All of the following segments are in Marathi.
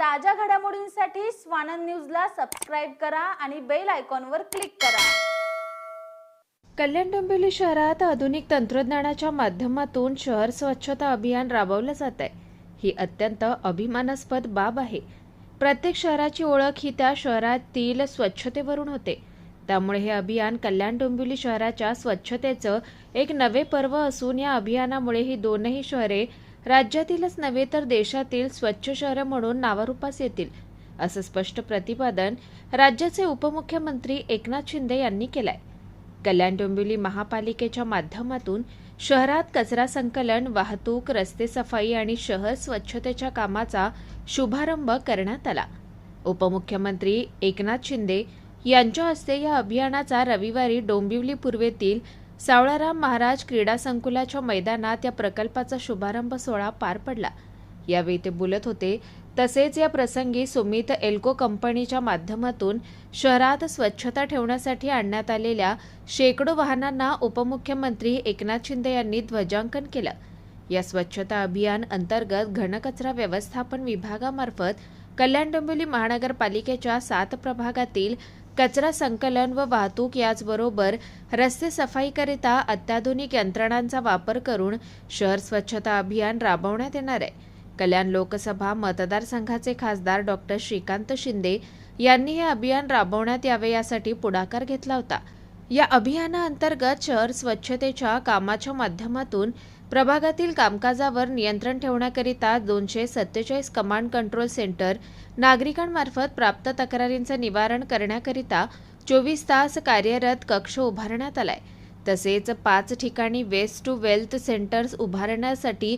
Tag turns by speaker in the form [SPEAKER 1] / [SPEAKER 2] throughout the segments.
[SPEAKER 1] ताज्या घडामोडींसाठी स्वानंद न्यूजला सबस्क्राईब करा आणि बेल आयकॉनवर क्लिक करा.
[SPEAKER 2] कल्याण डोंबिवली शहरात आधुनिक तंत्रज्ञानाच्या माध्यमातून शहर स्वच्छता अभियान राबवलं जात आहे. ही अत्यंत अभिमानास्पद बाब आहे. प्रत्येक शहराची ओळख ही त्या शहरातील स्वच्छतेवरून होते. त्यामुळे हे अभियान कल्याण डोंबिवली शहराच्या स्वच्छतेचं एक नवे पर्व असून या अभियानामुळे ही दोनही शहरे राज्यातीलच नव्हे तर देशातील स्वच्छ शहरं म्हणून नावारूपास येतील असं स्पष्ट प्रतिपादन राज्याचे उपमुख्यमंत्री एकनाथ शिंदे यांनी केलंय. कल्याण डोंबिवली महापालिकेच्या माध्यमातून शहरात कचरा संकलन वाहतूक रस्ते सफाई आणि शहर स्वच्छतेच्या कामाचा शुभारंभ करण्यात आला. उपमुख्यमंत्री एकनाथ शिंदे यांच्या हस्ते या अभियानाचा रविवारी डोंबिवली पूर्वेतील सावळाराम महाराज क्रीडा संकुलाच्या मैदानात या प्रकल्पाचा शुभारंभ सोहळा पार पडला. यावेळी ते बोलत होते तसेच या प्रसंगी सुमित एल्को कंपनीच्या माध्यमातून शहरात स्वच्छता ठेवण्यासाठी आणण्यात आलेल्या शेकडो वाहनांना उपमुख्यमंत्री एकनाथ शिंदे यांनी ध्वजांकन केलं. या स्वच्छता अभियान अंतर्गत घनकचरा व्यवस्थापन विभागामार्फत कल्याण डोंबिवली महानगरपालिकेच्या सात प्रभागातील कचरा संकलन व वाहतूक याचबरोबर रस्ते सफाईकरिता अत्याधुनिक यंत्रणांचा वापर करून शहर स्वच्छता अभियान राबवण्यात येणार आहे. कल्याण लोकसभा मतदारसंघाचे खासदार डॉक्टर श्रीकांत शिंदे यांनी हे अभियान राबवण्यात यावे यासाठी पुढाकार घेतला होता. या अभियानाअंतर्गत शहर स्वच्छतेच्या कामाच्या माध्यमातून प्रभागातील कामकाजावर नियंत्रण ठेवण्याकरिता दोनशे सत्तेचाळीस कमांड कंट्रोल सेंटर नागरिकांमार्फत प्राप्त तक्रारींचं निवारण करण्याकरिता चोवीस तास कार्यरत कक्ष उभारण्यात आलाय. तसेच पाच ठिकाणी वेस्ट टू वेल्थ सेंटर्स उभारण्यासाठी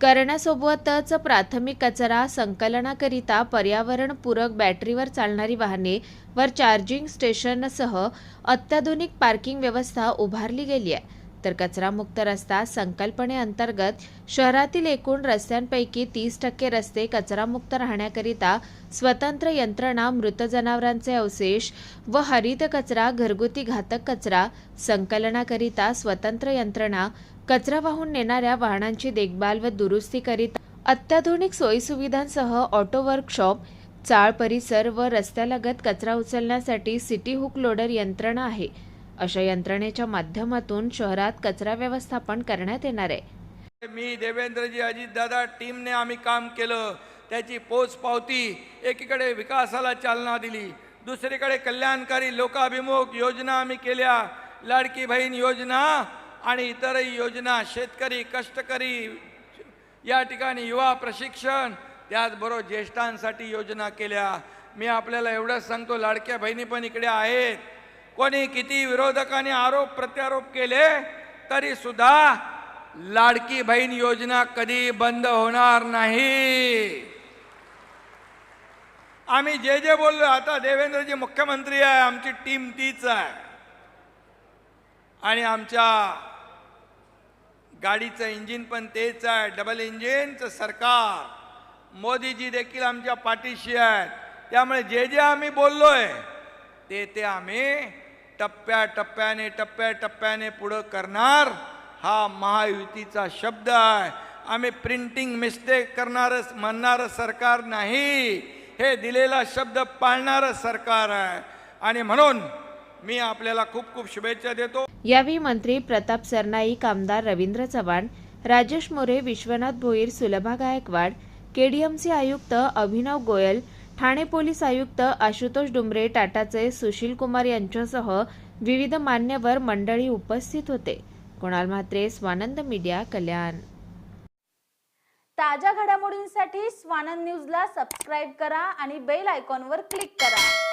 [SPEAKER 2] करण्यासोबतच प्राथमिक कचरा संकलनाकरिता पर्यावरणपूरक बॅटरीवर चालणारी वाहने वर चार्जिंग स्टेशनसह अत्याधुनिक पार्किंग व्यवस्था उभारली गेली आहे. तर कचरामुक्त रस्ता संकल्पनेअंतर्गत शहरातील एकूण रस्त्यांपैकी तीस टक्के रस्ते कचरामुक्त राहण्याकरिता स्वतंत्र यंत्रणा मृत जनावरांचे अवशेष व हरित कचरा घरगुती घातक कचरा संकलनाकरिता स्वतंत्र यंत्रणा कचरा वाहून नेणाऱ्या वाहनांची देखभाल व दुरुस्ती करीता अत्याधुनिक सोयीसुविधांसह ऑटो वर्कशॉप चाळ परिसर व रस्त्यालगत कचरा उचलण्यासाठी सिटी हुक लोडर यंत्रणा आहे. अशा यंत्रणेच्या माध्यमातून शहरात कचरा व्यवस्थापन करण्यात येणार आहे.
[SPEAKER 3] मी देवेंद्रजी अजितदादा टीमने आम्ही काम केलं. त्याची पोच पावती एकीकडे विकासाला चालना दिली. दुसरीकडे कल्याणकारी लोकाभिमुख योजना आम्ही केल्या. लाडकी बहीण योजना आणि इतरही योजना शेतकरी कष्टकरी या ठिकाणी युवा प्रशिक्षण त्याचबरोबर ज्येष्ठांसाठी योजना केल्या. मी आपल्याला एवढंच सांगतो लाडक्या बहिणी पण इकडे आहेत. कोणी किती विरोधकांनी आरोप प्रत्यारोप केले तरी सुद्धा लाडकी बहीण योजना कधी बंद होणार नाही. आम्ही जे जे बोललो आता देवेंद्रजी मुख्यमंत्री आहे आमची टीम तीच आहे. आणि आमच्या गाडीचं इंजिन पण तेच आहे डबल इंजिनचं सरकार. मोदीजी देखील आमच्या पाठीशी आहेत. त्यामुळे जे जे आम्ही बोललोय ते ते आम्ही टप्प्या टप्प्याने टप्प्या टप्प्याने पुढं करणार हा महायुतीचा शब्द आहे. आम्ही प्रिंटिंग मिस्टेक करणारं म्हणणारं सरकार नाही. हे दिलेला शब्द पाळणारं सरकार आहे. आणि म्हणून मी आपल्याला खूप खूप शुभेच्छा देतो.
[SPEAKER 2] यावेळी मंत्री प्रताप सरनाईक आमदार रवींद्र चव्हाण राजेश मोरे विश्वनाथ भोईर सुलभा गायकवाड केडीएमसी आयुक्त अभिनव गोयल ठाणे पोलीस आयुक्त आशुतोष डुमरे टाटाचे सुशील कुमार यांच्यासह विविध मान्यवर मंडळी उपस्थित होते. कुणाल म्हात्रे स्वानंद मीडिया कल्याण.
[SPEAKER 1] ताज्या घडामोडींसाठी स्वानंद न्यूजला सबस्क्राईब करा आणि बेल आयकॉनवर क्लिक करा.